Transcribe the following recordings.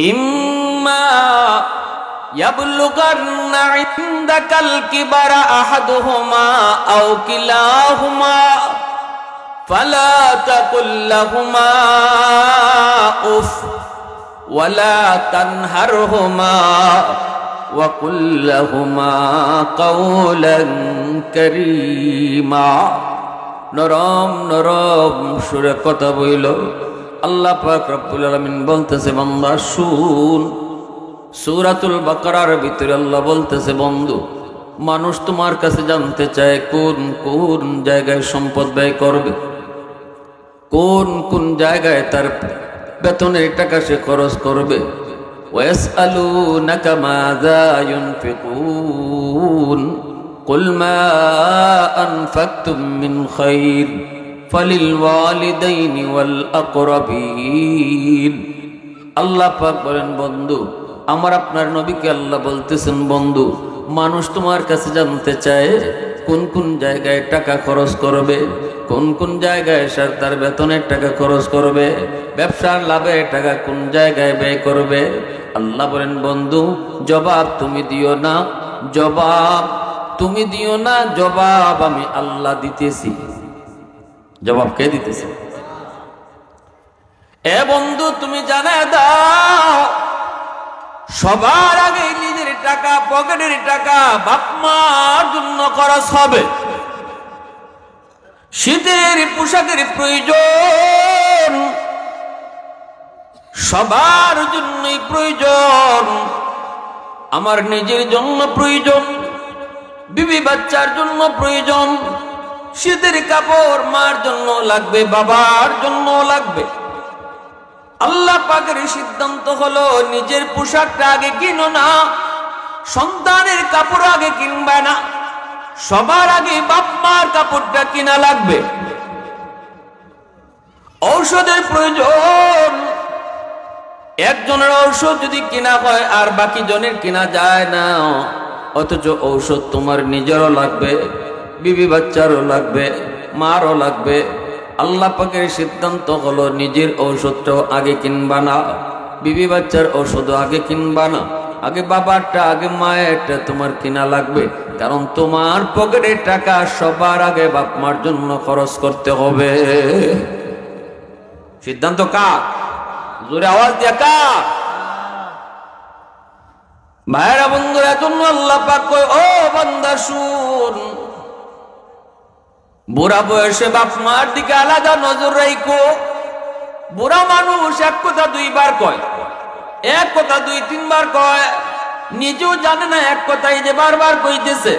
إما يبلغن عندك الكبر أحدهما أو كلاهما فلا تقل لهما أف ولا تنهرهما وقل لهما قولا كريما নরম নরম সুরে কথা বইল আল্লাহ পাক রব্বুল আলামিন বলতেছে, বান্দা, শুন। সূরাতুল বাকারার ভিতরে আল্লাহ বলতেছে, বন্ধু, মানুষ তোমার কাছে জানতে চায় কোন কোন জায়গায় সম্পদ ব্যয় করবে? কোন কোন জায়গায় তার বেতনের টাকা সে খরচ করবে? ওয়েস আলু নাকা মাজা কুল মা আনফাকতুম মিন খাইর। فللوالدين والأقربين আল্লাহ পাক বলেন বন্ধু আমার আপনার নবীকে আল্লাহ বলতেছেন বন্ধু মানুষ তোমার কাছে জানতে চায় কোন কোন জায়গায় টাকা খরচ করবে কোন কোন জায়গায় স্যার তার বেতনের টাকা খরচ করবে ব্যবসার লাভে টাকা কোন জায়গায় ব্যয় করবে আল্লাহ বলেন বন্ধু জবাব তুমি দিও না জবাব তুমি দিও না জবাব আমি আল্লাহ দিতেছি জবাব কে দিতেছে? এ বন্ধু, তুমি জানা সবার আগে নিজের টাকা, পকেটের টাকা বাপ মার জন্য খরচ হবে। শীতের পোশাকের প্রয়োজন, সবার জন্যই প্রয়োজন, আমার নিজের জন্য প্রয়োজন, বিবি বাচ্চার জন্য প্রয়োজন। শীতের কাপড় মার জন্য লাগবে, বাবার জন্য লাগবে। আল্লাহ পাকের সিদ্ধান্ত হলো, নিজের পোশাকটা আগে কিনো না, সন্তানের কাপড় আগে কিনবে না, সবার আগে বাপ মার কাপড়টা কিনা লাগবে। ঔষধের প্রয়োজন। একজনের ঔষধ যদি কিনা হয়, আর বাকি জনের কিনা যায় না, অথচ ঔষধ তোমার নিজেরও লাগবে। বিবি বাচ্চারও লাগবে, মারও লাগবে। আল্লাহ পাকের সিদ্ধান্ত হলো নিজের ঔষধটাও আগে কিনবা না, বিবি বাচ্চার ঔষধও আগে কিনবা না। আগে বাবারটা, আগে মায়েরটা তোমার কিনা লাগবে, কারণ তোমার পকেটের টাকা সবার আগে বাপ মার জন্য খরচ করতে হবে। সিদ্ধান্ত কার? জোরে আওয়াজ দিয়া কার? ভাইরা বন্ধুরা জন্য আল্লাহ পাক ও বান্দা, শুন। বুড়া বয়সে বাপ মার দিকে আলাদা নজর রাইকো বুড়া মানুষ এক কথা দুইবার কয়, এক কথা দুই তিনবার কয়, নিজেও জানে না এক কথাই যে বারবার কইতেছে।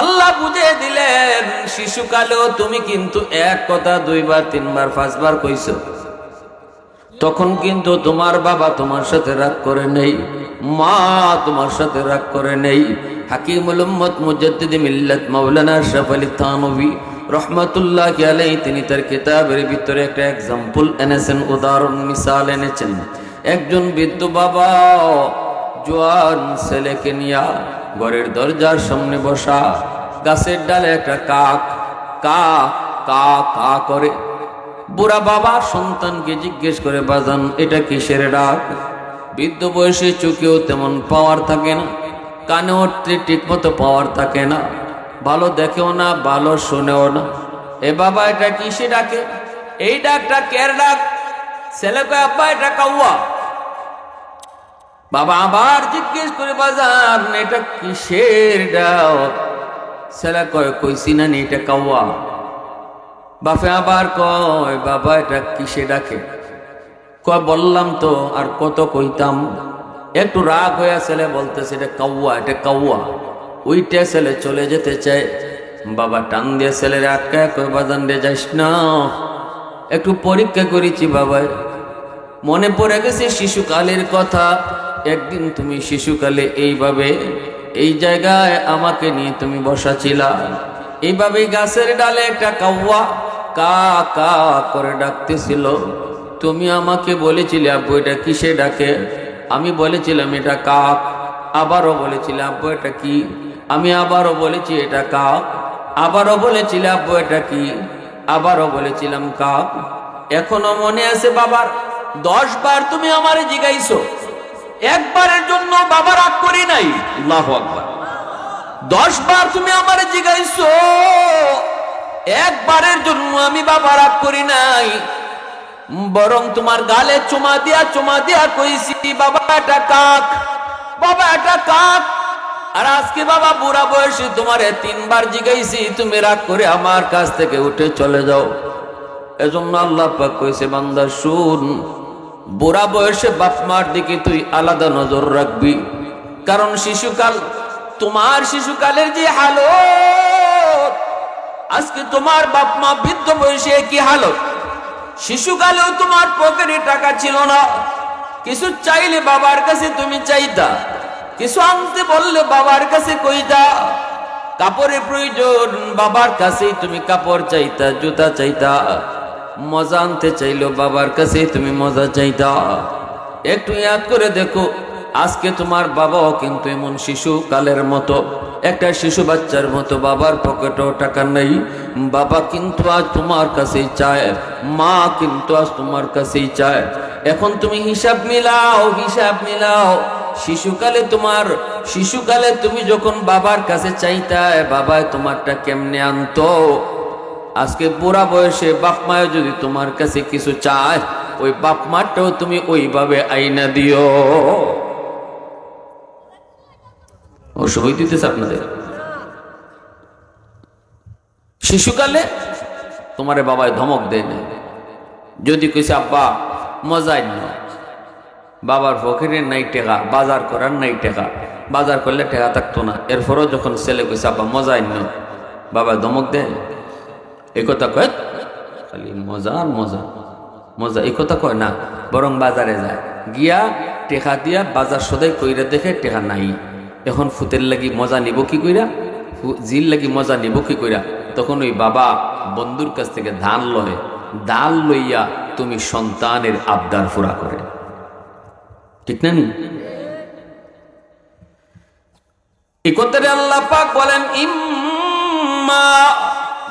আল্লাহ বুঝে দিলেন, শিশুকালেও তুমি কিন্তু এক কথা দুইবার, তিনবার, পাঁচবার কইছো। তখন কিন্তু তোমার বাবা তোমার সাথে রাগ করে নেই, মা তোমার সাথে রাগ করে নেই হাকিমুল উম্মত মুজাদ্দিদ মিল্লাত মাওলানা আশরাফ আলী থানভী রহমাতুল্লাহ আলাই তিনি তার কিতাবের ভিতরে একটা এক্সাম্পল এনেছেন, উদাহরণ, মিসাল এনেছেন। একজন বৃদ্ধ বাবা জোয়ান ছেলেকে নিয়া ঘরের দরজার সামনে বসা, গাছের ডালে একটা কাক, কা কা কা করে। বুড়া বাবা সন্তানকে জিজ্ঞেস করে, বাজান, এটা কিসের ডাক? বৃদ্ধ বয়সে চোখেও তেমন পাওয়ার থাকে না। কানে উঠতে ঠিক মতো পাওয়ার থাকে না। ভালো দেখেও না, ভালো শোনেও না। এ বাবা, এটা কিসে ডাকে? এই ডাকটা কের ডাক? ছেলে কয়, আব্বা, এটা কাউয়া। বাবা আবার জিজ্ঞেস করে বাজান এটা কিসের ডাক? ছেলে কয়, কইছি না, এটা কাউয়া। বাপে আবার কয়, বাবা, এটা কিসে ডাকে? কয়, বললাম তো, আর কত কইতাম? একটু রাগ হয়ে ছেলে বলতেছে, এটা কাউয়া এটা কাউয়া। ওইটা ছেলে চলে যেতে চায়। বাবা টান দিয়ে ছেলের আটকায় কয়, বাজান যাইস না। একটু পরীক্ষা করেছি বাবাই মনে পড়ে গেছে শিশুকালের কথা। একদিন তুমি শিশুকালে এইভাবে এই জায়গায় আমাকে নিয়ে তুমি বসা ছিলা এইভাবে গাছের ডালে একটা কাউয়া কা কা করে ডাকতেছিল। তুমি আমাকে বলেছিলে, আব্বু, এটা কিসে ডাকে? আমি বলেছিলাম, এটা কাক। আবারও বলেছিলাম, আব্বু, এটা কি? আমি আবারও বলেছি, এটা কাক। আবারও বলেছিলাম, আব্বু, এটা কি? আবারও বলেছিলাম, কাক। এখনও মনে আছে, বাবার? দশ বার তুমি আমারে জিগাইছো। একবারের জন্য বাবা রাগ করি নাই। আল্লাহ আকবার। দশ বার তুমি আমারে জিগাইছো। একবারের জন্য আমি বাবা রাগ করি নাই। বরং তোমার গালে চুমা দিয়া চুমা দিয়া কইছি, বাবা, এটা কাক, বাবা, এটা কাক। আর আজকে, বাবা, বুড়া বয়সে তোমারে তিনবার জিগাইছি, তুমি রাগ করে আমার কাছ থেকে উঠে চলে যাও। এজন্য আল্লাহ পাক কইছে, বান্দা, শুন, বুড়া বয়সে বাপ মার দিকে তুই আলাদা নজর রাখবি। কারণ শিশুকাল, তোমার শিশুকালের যে হালত, আজকে তোমার বাপ মা বৃদ্ধ বয়সে কি হালত। শিশুকালেও তোমার পকেটে টাকা ছিল না। কিছু চাইলে বাবার কাছে তুমি চাইতা, কিছু আনতে বললে বাবার কাছে কইতা। কাপড়ের প্রয়োজন, বাবার কাছেই তুমি কাপড় চাইতা, জুতা চাইতা। মজা আনতে চাইলো বাবার কাছে তুমি মজা চাইতা। একটু ইয়াদ করে দেখো আজকে তোমার বাবাও কিন্তু এমন শিশু কালের মতো, একটা শিশু বাচ্চার মতো বাবার পকেটেও টাকা নেই। বাবা কিন্তু আজ তোমার কাছেই চায়, মা কিন্তু আজ তোমার কাছেই চায়। এখন তুমি হিসাব মিলাও হিসাব মিলাও। শিশুকালে তোমার শিশুকালে তুমি যখন বাবার কাছে চাইতায় বাবা তোমারটা কেমনে আনতো? আজকে বুড়া বয়সে বাপ মায় যদি তোমার কাছে কিছু চায়, ওই বাপ মাটাও তুমি ওইভাবে আইনা দিও। ও দিতেছে আপনাদের। শিশুকালে তোমারে বাবায় ধমক দেয় না যদি কইছে, আব্বা, মজাই না। বাবার ফকিরের নাই টেকা, বাজার করার নাই টেকা, বাজার করলে টেকা থাকতো না। এরপরও যখন ছেলে কইছে, আব্বা, মজাই না বাবা ধমক দেয়। এই কথা কয়, খালি মজা আর মজা। মজা এই কথা কয় না, বরং বাজারে যায়। গিয়া টেকা দিয়া বাজার সদাই কইরা দেখে টেকা নাই। এখন ফুতের লাগি মজা নিব কি কইরা? জিল লাগি মজা নিব কি কইরা? তখন ওই বাবা বন্ধুর কাছ থেকে ধান লয় ডাল লইয়া তুমি সন্তানের আবদার ফুরা করে। ঠিক না নি? কথাটা আল্লাহ পাক বলেন, ইম্মা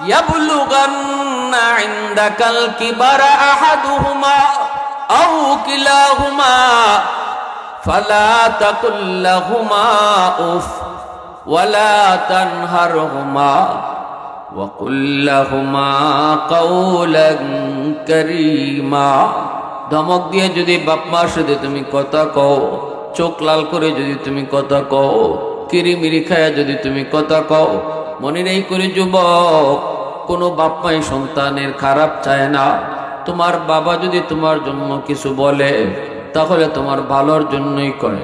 ইয়াবলুগান্না ইনদাকাল কিবারা আহাদুহুমা আও কিলাহুমা ফালা তাকুল লাহুমা উফ ওয়ালা তানহারহুমা وقل لهما قولا كريما ধমক দিয়ে যদি বাপ মার সাথে তুমি কথা কও চোখ লাল করে যদি তুমি কথা কও কিরিমিরি খায়া যদি তুমি কথা কও মনে নেই করে যুবক কোনো বাপ মাই সন্তানের খারাপ চায় না তোমার বাবা যদি তোমার জন্য কিছু বলে তাহলে তোমার ভালোর জন্যই করে।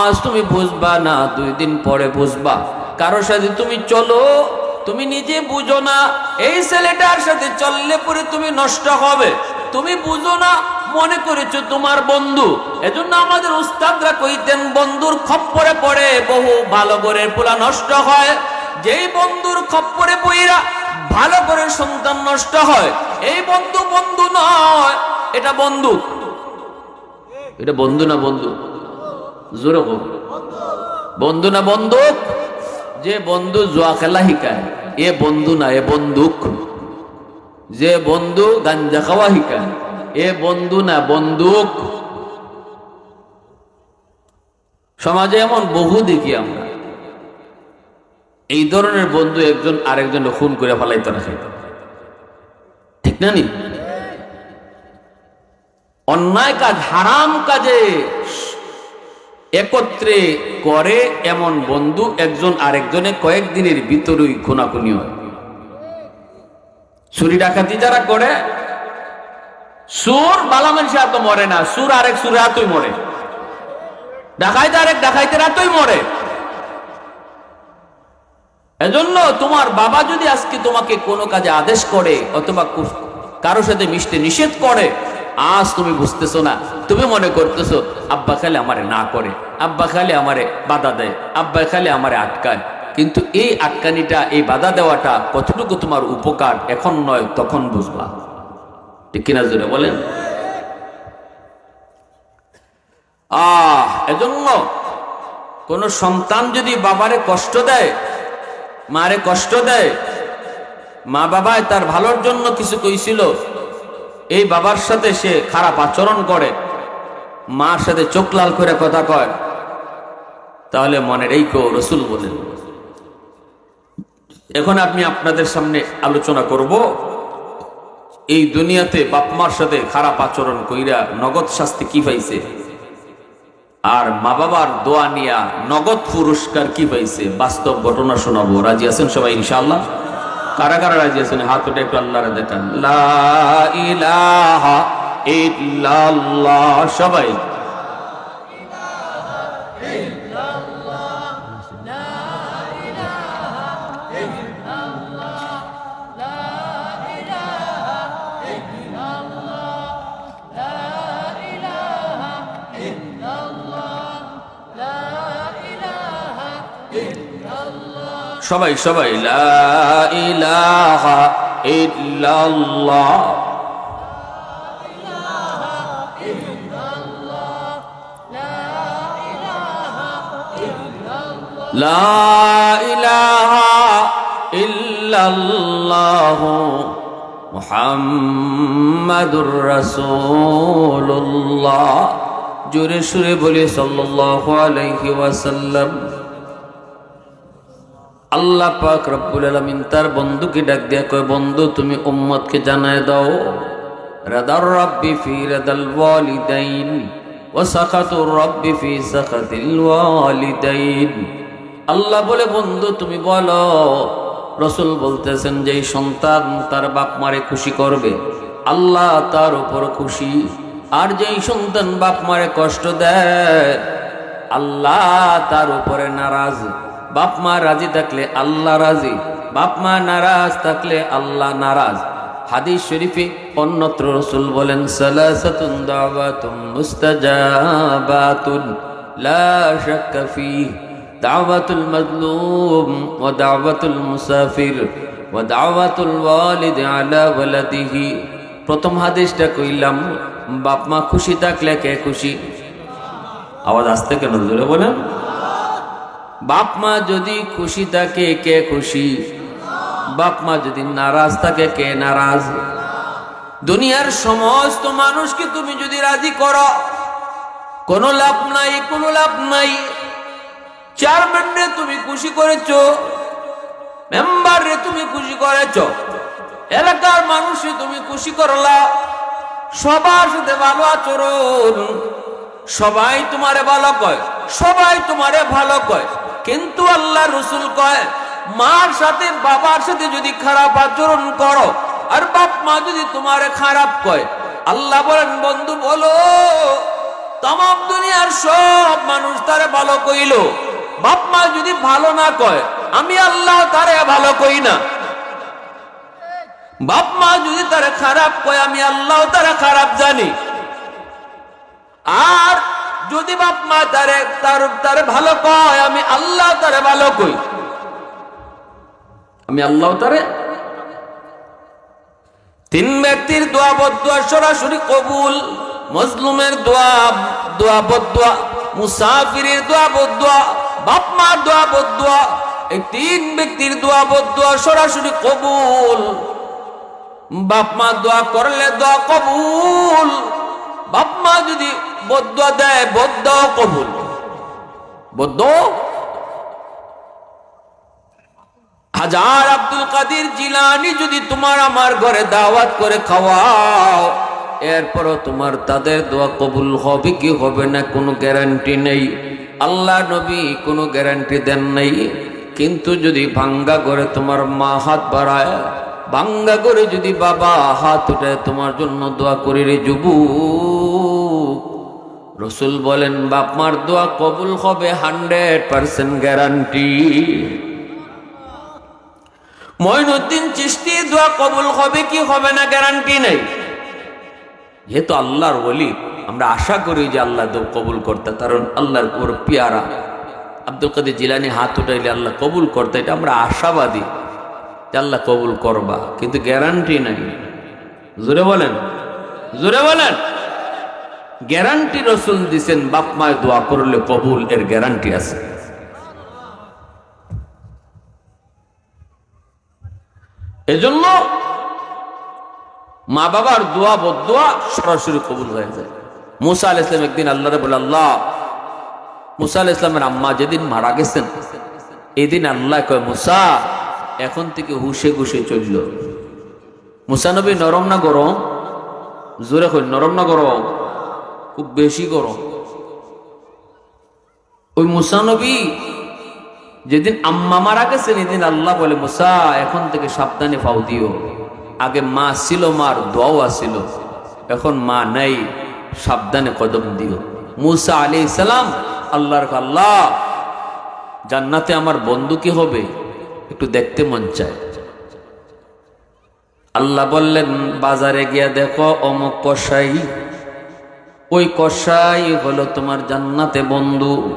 আজ তুমি বুঝবা না, দুই দিন পরে বুঝবা। কারোর সাথে তুমি চলো, তুমি নিজে বুঝো না, এই ছেলেটার সাথে চললে পরে তুমি নষ্ট হবে। তুমি বুঝো না, মনে করেছ তোমার বন্ধু। এজন্য আমাদের উস্তাদরা কইতেন, বন্ধুর খপ্পরে পড়ে বহু ভালো করে পোলা নষ্ট হয়। যেই বন্ধুর খপ্পরে বইরা ভালো করে সন্তান নষ্ট হয়, এই বন্ধু বন্ধু নয়, এটা বন্ধু। এটা বন্ধু না বন্ধু? জোরে বন্ধু না বন্দুক যে বন্ধু জুয়া খেলা শিকায়, এ বন্ধু না এ বন্দুক। যে বন্ধু গাঞ্জা খাওয়া শিকায়, এ বন্ধু না বন্দুক। সমাজে এমন বহু দেখি আমরা। এই ধরনের বন্ধু একজন আরেকজন খুন করে ফেলাইতে রাখে। ঠিক না নি? অন্যায় কাজ, হারাম কাজে একত্রে করে এমন বন্ধু একজন আরেকজনে কয়েকদিনের ভিতরেই খুনাখুনি হয়। চুরি ডাকাতি যারা করে, সুর বালা মানুষের এত মরে না, সুর আরেক সুরে এতই মরে। ডাকাইতে আরেক, ডাকাইতে এতই মরে। এজন্য তোমার বাবা যদি আজকে তোমাকে কোনো কাজে আদেশ করে অথবা কু- কারও সাথে মিশতে নিষেধ করে আজ তুমি বুঝতেছো না, তুমি মনে করতেছো, আব্বা খালি আমারে না করে, আব্বা খালি আমারে বাধা দেয়, আব্বা খালি আমারে আটকায়। কিন্তু এই আটকানিটা, এই বাধা দেওয়াটা কতটুকু তোমার উপকার, এখন নয়, তখন বুঝবা। ঠিক কিনা জোরে বলেন? আহ, এজন্য কোন সন্তান যদি বাবারে কষ্ট দেয়, মারে কষ্ট দেয় মা বাবায় তার ভালোর জন্য কিছু কইছিল এই বাবার সাথে সে খারাপ আচরণ করে, মার সাথে চোখ লাল করে কথা কয়। তাহলে এই কেউ রসুল বলেন, এখন আমি আপনাদের সামনে আলোচনা করব, এই দুনিয়াতে বাপমার সাথে খারাপ আচরণ কইরা নগদ শাস্তি কি পাইছে? আর মা বাবার দোয়া নিয়া নগদ পুরস্কার কি পাইছে? বাস্তব ঘটনা শোনাবো। রাজি আছেন সবাই, ইনশাআল্লাহ? কারা কারা রাজি আছেন? হাত উঠে একটু আল্লাহরে দেখান। সবাই। সবাই সবাই ইলাহা ইল্লাল্লাহ। লা ইলাহা ইল্লাল্লাহ মুহাম্মাদুর রাসূলুল্লাহ। জোরে সুরে বলে সাল্লাল্লাহু আলাইহি ওয়াসাল্লাম। আল্লাহ পাক রব্বুল আলামিন তার বন্ধুকে ডাক দিয়া কয়, বন্ধু, তুমি উম্মতকে জানায় দাও। রাদার রাব্বি ফি রাদাল ওয়ালিদাইন ওয়া সাখাতুর রাব্বি ফি সাখাতিল ওয়ালিদাইন। আল্লাহ বলে, বন্ধু, তুমি বলো, রসুল বলতেছেন যে সন্তান তার বাপ মারে খুশি করবে। আল্লাহ তার উপর খুশি। আর যেই সন্তান বাপ মারে কষ্ট দেয়, আল্লাহ তার উপরে নারাজ। বাপ মা রাজি থাকলে আল্লাহ রাজি, বাপ মা নারাজ থাকলে আল্লাহ নারাজ। হাদিস শরীফে অন্যত্র রসুল বলেন, সালাসাতুন দাওয়াতুম মুস্তাজাবাতুন, লা শাক্কা ফিহ। দাওয়াতুল মাজলুম ওয়া দাওয়াতুল মুসাফির ওয়া দাওয়াতুল ওয়ালিদ আলা ওয়ালাদিহি। প্রথম হাদিসটা কইলাম, বাপ মা খুশি থাকলে কে খুশি? আওয়াজ আসতে কেন? জোরে বলেন। বাপ মা যদি খুশি থাকে কে খুশি? বাপ মা যদি নারাজ থাকে কে নারাজ? দুনিয়ার সমস্ত মানুষকে তুমি যদি রাজি করো, কোনো লাভ নাই, কোনো লাভ নাই। চেয়ারম্যানরে তুমি খুশি করেছ, মেম্বারে তুমি খুশি করেছ, এলাকার মানুষে তুমি খুশি করলা, সবার সাথে ভালো আচরণ, সবাই তোমারে ভালো কয়, সবাই তোমারে ভালো কয়। কিন্তু আল্লাহ রসুল কয়, মার সাথে বাবার সাথে যদি খারাপ আচরণ করো, আর বাপ মা যদি তোমারে খারাপ কয়, আল্লাহ বলেন, বন্ধু, বলো তাম দুনিয়ার সব মানুষ তারে ভালো কইল। বাপ মা যদি ভালো না কয়, আমি আল্লাহ তারে ভালো কই না। বাপ মা যদি তারে খারাপ কয়, আমি আল্লাহ তারা খারাপ জানি। আর যদি বাপ মা তারে, তার, তারে ভালো কয়, আমি আল্লাহ তারে ভালো কই? আমি আল্লাহ তারে তিন ব্যক্তির দোয়া বদুয়া সরাসরি কবুল মজলুমের দোয়া দোয়া বদুয়া, মুসাফিরের দোয়া বদুয়া, বাপ মার দোয়া বদুয়া, এই তিন ব্যক্তির দোয়া বদুয়া সরাসরি কবুল। বাপ মা দোয়া করলে দোয়া কবুল। বাপ মা যদি বদ্ধ দেয় বদ্ধ কবুল। বদ্ধ হাজার আব্দুল কাদির জিলানি যদি তোমার আমার ঘরে দাওয়াত করে খাওয়াও, এরপরও তোমার তাদের দোয়া কবুল হবে কি হবে না কোনো গ্যারান্টি নেই। আল্লাহ নবী কোনো গ্যারান্টি দেন নাই। কিন্তু যদি ভাঙ্গা করে তোমার মা হাত বাড়ায় ভাঙ্গা করে যদি বাবা হাত উঠায় তোমার জন্য দোয়া করে রে যুবু রসুল বলেন, বাপ মার দোয়া কবুল হবে hundred percent guarantee. Moinuddin Chishti দোয়া কবুল হবে কি হবে না গ্যারান্টি নেই। যেহেতু আল্লাহর বলি আমরা আশা করি যে আল্লাহ দোয়া কবুল করতে, কারণ আল্লাহর উপর পিয়ারা। আব্দুল কাদের জিলানি হাত উঠাইলে আল্লাহ কবুল করতে, এটা আমরা আশাবাদী। আল্লাহ কবুল করবা, কিন্তু গ্যারান্টি নাই। জোরে বলেন জোরে বলেন। গ্যারান্টি রসুল দিছেন, বাপ মায় দোয়া করলে কবুল, এর গ্যারান্টি আছে। এজন্য মা বাবার দোয়া, বদোয়া সরাসরি কবুল হয়ে যায়। মুসা আল ইসলাম একদিন আল্লাহরে বলে, আল্লাহ, মুসা আল ইসলামের আম্মা যেদিন মারা গেছেন, এদিন আল্লাহ কয়, মুসা এখন থেকে হুসে ঘুষে চলল। মুসানবী নরম না গরম? জোরে কই নরম না গরম? খুব বেশি গরম। ওই মুসানবী যেদিন আম্মা মারা গেছেন এদিন আল্লাহ বলে, মুসা, এখন থেকে সাবধানে ফাও দিও। আগে মা ছিল মার, দোয়াও আসিল এখন মা নাই, সাবধানে কদম দিও। মুসা আলি সালাম, আল্লাহর আল্লাহ, জান্নাতে আমার বন্ধু কি হবে? একটু দেখতে মন চায়। আল্লাহ বললেন, বাজারে গিয়া দেখো অমুক কষাই ওই কষাই হলো তোমার জান্নাতে বন্ধু।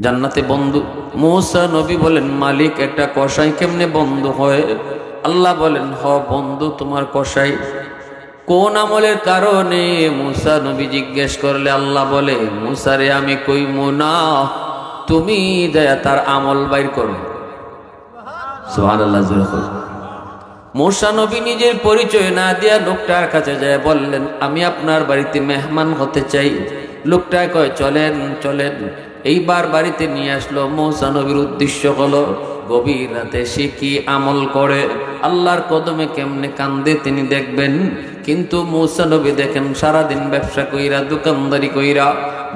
জান্নাতে বন্ধু। মৌসা নবী বলেন, মালিক, একটা কষাই কেমনে বন্ধু হয়? আল্লাহ বলেন, হ, বন্ধু তোমার কষাই কোন আমলের কারণে? মুসা নবী জিজ্ঞেস করলে আল্লাহ বলে, মুসারে আমি কই মুনা তুমি দয়া তার আমল বাইর করো। সোহান আল্লাহ নিজের পরিচয় না দিয়া লোকটার কাছে যায়, বললেন, আমি আপনার বাড়িতে মেহমান হতে চাই। লোকটা কয়, চলেন চলেন। এইবার বাড়িতে নিয়ে আসলো, মৌসা নবীর উদ্দেশ্য হলো, গভীর রাতে সে কি আমল করে? আল্লাহর কদমে কেমনে কান্দে তিনি দেখবেন, কিন্তু মৌসানবী দেখেন, সারাদিন ব্যবসা কইরা, দোকানদারি কইরা,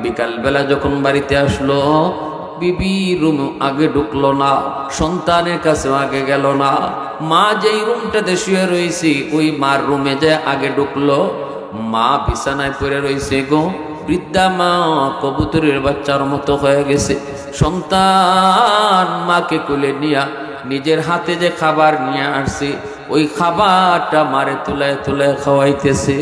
বিকালবেলা যখন বাড়িতে আসলো বিবি রুম আগে ঢুকলো না, সন্তানের কাছে আগে গেল না। মা যেই রুমটাতে শুয়ে রয়েছে, ওই মার রুমে যে আগে ঢুকলো, মা বিছানায় পড়ে রয়েছে গো। বৃদ্ধা মা কবুতরের বাচ্চার মতো হয়ে গেছে। সন্তান মাকে কুলে নিয়া নিজের হাতে যে খাবার নিয়ে আসছে, ওই খাবারটা মারে তুলায় তুলায় খাওয়াইতেছে।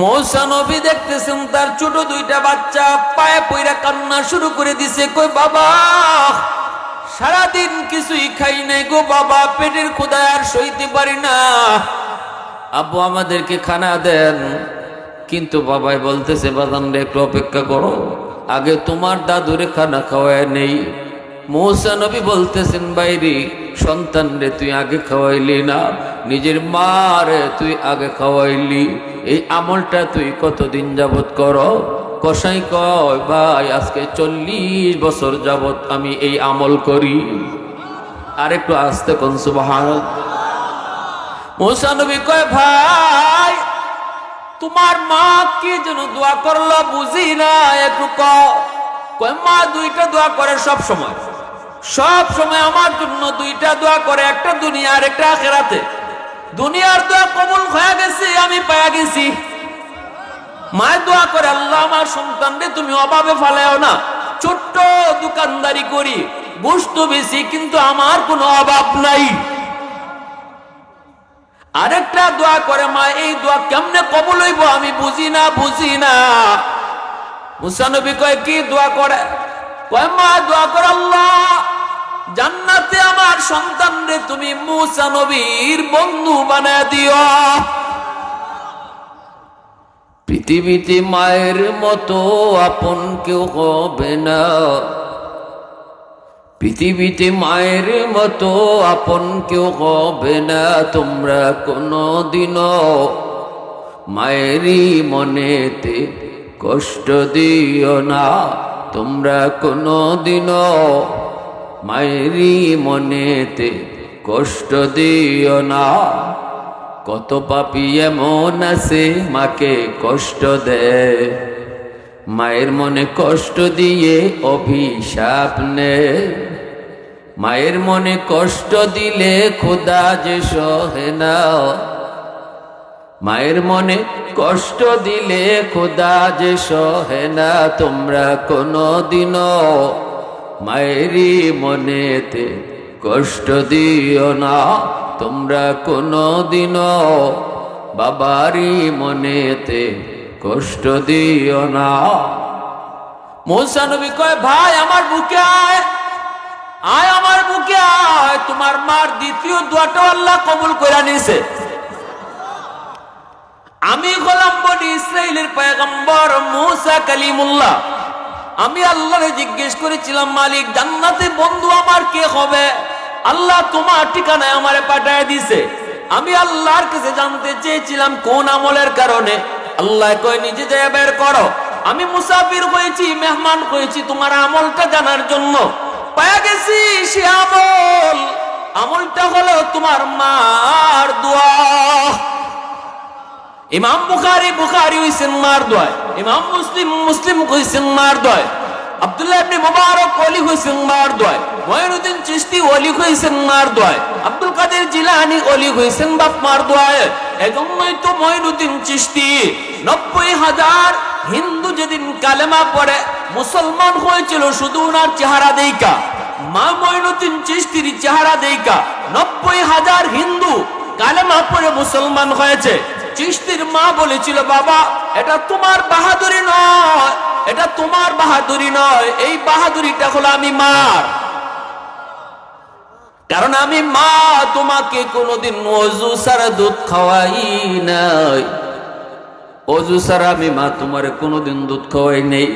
মৌসা দেখতেছেন, তার ছোট দুইটা বাচ্চা পায়ে পইরা কান্না শুরু করে দিছে, কই বাবা, সারাদিন কিছুই খাই নাই গো বাবা, পেটের ক্ষুদায় আর সইতে পারি না। আব্বু আমাদেরকে খানা দেন, কিন্তু বাবাই বলতেছে, বাদাম রে একটু অপেক্ষা করো, আগে তোমার দাদুরে খানা খাওয়ায় নেই। মৌসা বলতেছেন বাইরে সন্তান রে, তুই আগে খাওয়াইলি না, নিজের মা রে, তুই আগে খাওয়াইলি। এই আমলটা তুই কতদিন যাবত কর? কসাই কয়, ভাই, আজকে চল্লিশ বছর যাবত আমি এই আমল করি। আর একটু আসতে কোন সুবাহ কয়, ভাই, তোমার মা কি যেন দোয়া করল বুঝি না, একটু কয়, মা, দুইটা দোয়া করে সব সময়। সব সময় আমার জন্য দুইটা দোয়া করে, একটা দুনিয়া আর একটা আখেরাতে। দুনিয়ার দোয়া কবুল হয়ে গেছে, আমি পায়া গেছি। মায়ের দোয়া করে, আল্লাহ আমার সন্তানরে তুমি অভাবে ফালাও না। ছোট্ট দোকানদারি করি, গোস্ত বেশি কিন্তু আমার কোনো অভাব নাই। আরেকটা দোয়া করে, মা, এই দোয়া কেমনে কবল হইব আমি বুঝি না বুঝি না। মুসানবী কয়, কি দোয়া করে? কয়, মা, দোয়া করে, আল্লাহ জান্নাতে আমার সন্তান রে, তুমি মুসা নবীর বন্ধু বানায় দিও। পৃথিবীতে মায়ের মতো আপন কেউ হবে না। পৃথিবীতে মায়ের মতো আপন কেউ হবে না, তোমরা কোনো দিনও মায়েরই মনেতে কষ্ট দিও না, তোমরা কোনো দিনও মায়েরই মনেতে কষ্ট দিও না। কত পাপি এমন আছে, মাকে কষ্ট দেয় মায়ের মনে কষ্ট দিয়ে অভিশাপ নে। মায়ের মনে কষ্ট দিলে খোদা যে সহে না। মায়ের মনে কষ্ট দিলে খোদা যে সহে না। তোমরা কোনো দিনও মায়েরই মনেতে কষ্ট দিও না, তোমরা কোনো দিনও বাবারই মনেতে কষ্ট দিও না। মৌসা নবী কয়, ভাই, আমার বুকে আয় আয় আমার বুকে আয়, তোমার মার দ্বিতীয় দোয়াটাও আল্লাহ কবুল করে নিছে আমি গোলাম বলি ইসরায়েলের পয়গম্বর মুসা কালিমুল্লাহ। আমি আল্লাহরে জিজ্ঞেস করেছিলাম, মালিক, জান্নাতে বন্ধু আমার কে হবে? আল্লাহ তোমার ঠিকানায় আমারে পাঠায় দিছে। আমি আল্লাহর কাছে জানতে চেয়েছিলাম কোন আমলের কারণে। আল্লাহ কয়, নিজে যায় বের করো। আমি মুসাফির হয়েছি, মেহমান হয়েছি, তোমার আমলটা জানার জন্য। পায়া গেছি সে আমল। আমলটা হলো তোমার মার দোয়া। ইমাম বুখারি বুখারি হইছেন মার দোয় ইমাম মুসলিম মুসলিম হইছেন মার দোয় আব্দুল্লাহ ইবনে মুবারক ওলি হইছেন মার দোয় মঈনুদ্দিন চিশতি ওলি হইছেন মার দোয় আব্দুল কাদের জিলানী ওলি হইছেন বাপ মার দোয় এজন্যই তো মঈনুদ্দিন চিশতি। নব্বই হাজার হিন্দু যেদিন কালেমা পড়ে, মুসলমান হয়েছিল শুধু ওনার চেহারা দেইকা মা মঈনুদ্দিন চিশতির চেহারা দেইকা নব্বই হাজার হিন্দু কালেমা পড়ে মুসলমান হয়েছে। চিস্তির মা বলেছিল, বাবা, এটা তোমার বাহাদুরি নয়, এটা তোমার বাহাদুরি নয়, এই বাহাদুরিটা হলো আমি মার। কারণ আমি মা, তোমাকে কোনোদিন অজু সারা দুধ খাওয়াই নাই। অজু সারা আমি মা, তোমার কোনোদিন দুধ খাওয়াই নেই।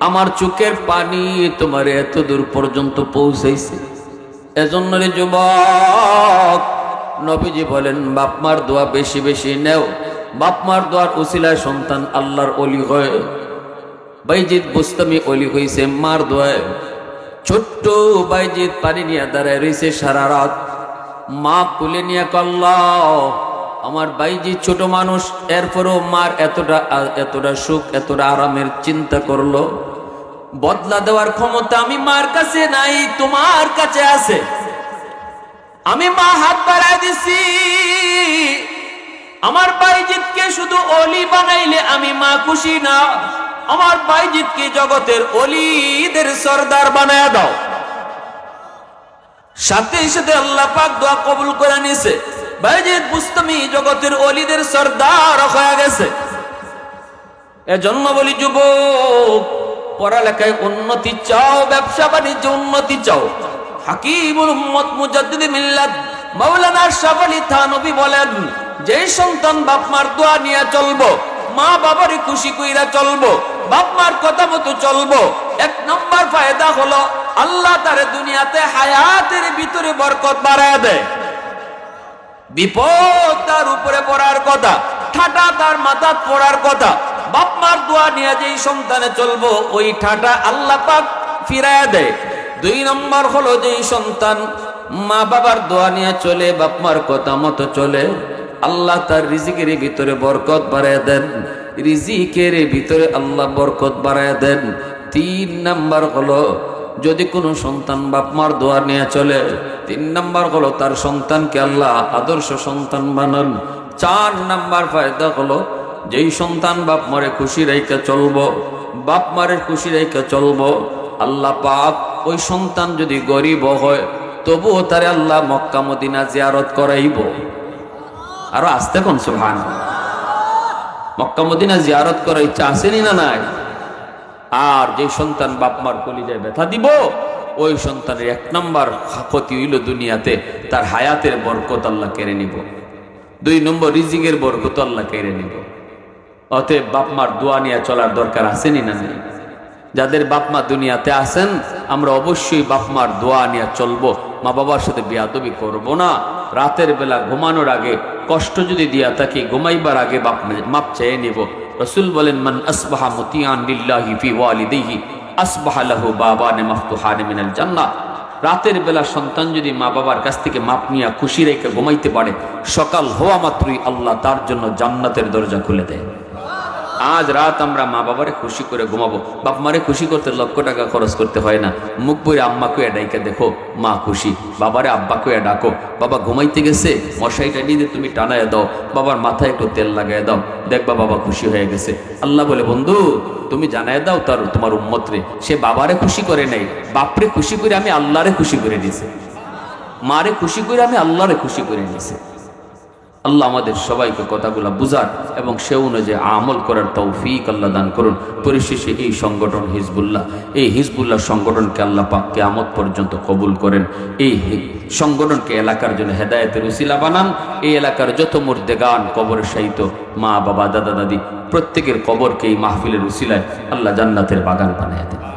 আমার চোখের পানি তোমার এত দূর পর্যন্ত পৌঁছাইছে। এজন্য রে যুবক নবীজি বলেন বাপমার দোয়া বেশি বেশি নেও। বাপমার দোয়ার উসিলায় সন্তান আল্লাহর অলি হয়। বাইজিৎ বুস্তমি অলি হইছে মার দোয়ায়। ছোট্ট বাইজিৎ পানি নিয়ে দাঁড়ায় রয়েছে সারা রাত। মা কুলে নিয়ে কল্লা আমার বাইজি ছোট মানুষ, এরপরও মার এতটা এতটা সুখ, এতটা আরামের চিন্তা করল। বদলা দেওয়ার ক্ষমতা আমি মার কাছে নাই, তোমার কাছে আছে। আমি মা হাত বাড়াই দিছি। আমার বাইজিৎকে শুধু অলি বানাইলে আমি মা খুশি না। আমার বাইজিৎকে জগতের অলিদের সর্দার বানায় দাও। সাথে সাথে আল্লাহ পাক দোয়া কবুল করে নিছে। বাইজিৎ বুস্তমি জগতের অলিদের সর্দার হয়ে গেছে। এ জন্ম বলি, যুবক, পড়ালেখায় উন্নতি চাও, ব্যবসা বাণিজ্য উন্নতি চাও। হাকিমুল উম্মত মুজাদ্দিদ মিল্লাত মাওলানা আশরাফ আলী থানভী বলেন, যে সন্তান বাপ মার দোয়া নিয়ে চলবো, মা বাবারে খুশি কইরা চলবো, বাপ মার কথা মতো চলবো, এক নম্বর ফায়দা হলো আল্লাহ তার দুনিয়াতে হায়াতের ভিতরে বরকত বাড়ায় দেয়। বিপদ তার উপরে পড়ার কথা, ঠাটা তার মাথা পড়ার কথা, বাপ মার দোয়া নিয়ে যেই সন্তানে চলবো, ওই ঠাটা আল্লাহ পাক ফিরায় দেয়। দুই নম্বর হলো যেই সন্তান মা বাবার দোয়া নিয়ে চলে, বাপ মার কথা মতো চলে, আল্লাহ তার রিজিকের ভিতরে বরকত বাড়ায় দেন। রিজিকের ভিতরে আল্লাহ বরকত বাড়ায় দেন। তিন নাম্বার হলো যদি কোনো সন্তান বাপ মার দোয়া নিয়ে চলে, তিন নাম্বার হলো তার সন্তানকে আল্লাহ আদর্শ সন্তান বানান। চার নাম্বার ফায়দা হলো যেই সন্তান বাপ মারে খুশি রেখে চলবো, বাপ মারের খুশি রেখে চলবো আল্লাহ পাক ওই সন্তান যদি গরিব হয়, তবুও তারে আল্লাহ মক্কা মদিনা জিয়ারত করাইব। আরও আসতে কোন সুহান মক্কা মদিনা জিয়ারত করার ইচ্ছা আসেনি না নাই? আর যে সন্তান বাপ মার কলিজায় ব্যথা দিব, ওই সন্তানের এক নম্বর ক্ষতি হইল দুনিয়াতে, তার হায়াতের বরকত আল্লাহ কেড়ে নিব। দুই নম্বর রিজিকের বরকত আল্লাহ কেড়ে নিব। অতএব বাপমার দোয়া নিয়ে চলার দরকার আসেনি না নেই? যাদের বাপ মা দুনিয়াতে আসেন আমরা অবশ্যই বাপ মার দোয়া নিয়ে চলবো। মা বাবার সাথে বিয়াদবি করব না। রাতের বেলা ঘুমানোর আগে, কষ্ট যদি দিয়া থাকি, ঘুমাইবার আগে বাপ মাপ চেয়ে নেব। রসুল বলেন, মান আসবাহা মতিয়ান লিল্লাহি ফি ওয়ালিদিহি আসবাহা লাহু বাবানে মাফতুহানে মিনাল জান্নাহ। রাতের বেলা সন্তান যদি মা বাবার কাছ থেকে মাপ নিয়ে খুশি রেখে ঘুমাইতে পারে, সকাল হওয়া মাত্রই আল্লাহ তার জন্য জান্নাতের দরজা খুলে দেয়। আজ রাত আমরা মা বাবারে খুশি করে ঘুমাবো। বাপ মারে খুশি করতে লক্ষ টাকা খরচ করতে হয় না। মুখ বই আম্মাকে এডাইকে দেখো, মা খুশি। বাবারে আব্বাকে ডাকো। বাবা ঘুমাইতে গেছে মশাইটা নিয়ে তুমি টানায় দাও। বাবার মাথায় একটু তেল লাগাই দাও। দেখবা বাবা খুশি হয়ে গেছে। আল্লাহ বলে, বন্ধু, তুমি জানায় দাও তার, তোমার উম্মতরে সে বাবারে খুশি করে নেই। বাপরে খুশি করে আমি আল্লাহরে খুশি করে দিয়েছি। মারে খুশি করে আমি আল্লাহরে খুশি করে নিয়েছি আল্লাহ আমাদের সবাইকে কথাগুলো বুঝার এবং সে অনুযায়ী আমল করার তৌফিক আল্লাহ দান করুন। পরিশেষে এই সংগঠন হিজবুল্লাহ, এই হিজবুল্লাহ সংগঠনকে আল্লাহ পাক কেয়ামত পর্যন্ত কবুল করেন। এই সংগঠনকে এলাকার জন্য হেদায়েতের উসিলা বানান। এই এলাকার যত মুর্দেগান, কবরের সাহিত্য মা, বাবা, দাদা, দাদি, প্রত্যেকের কবরকে এই মাহফিলের উসিলায় আল্লাহ জান্নাতের বাগান বানিয়ে দেন।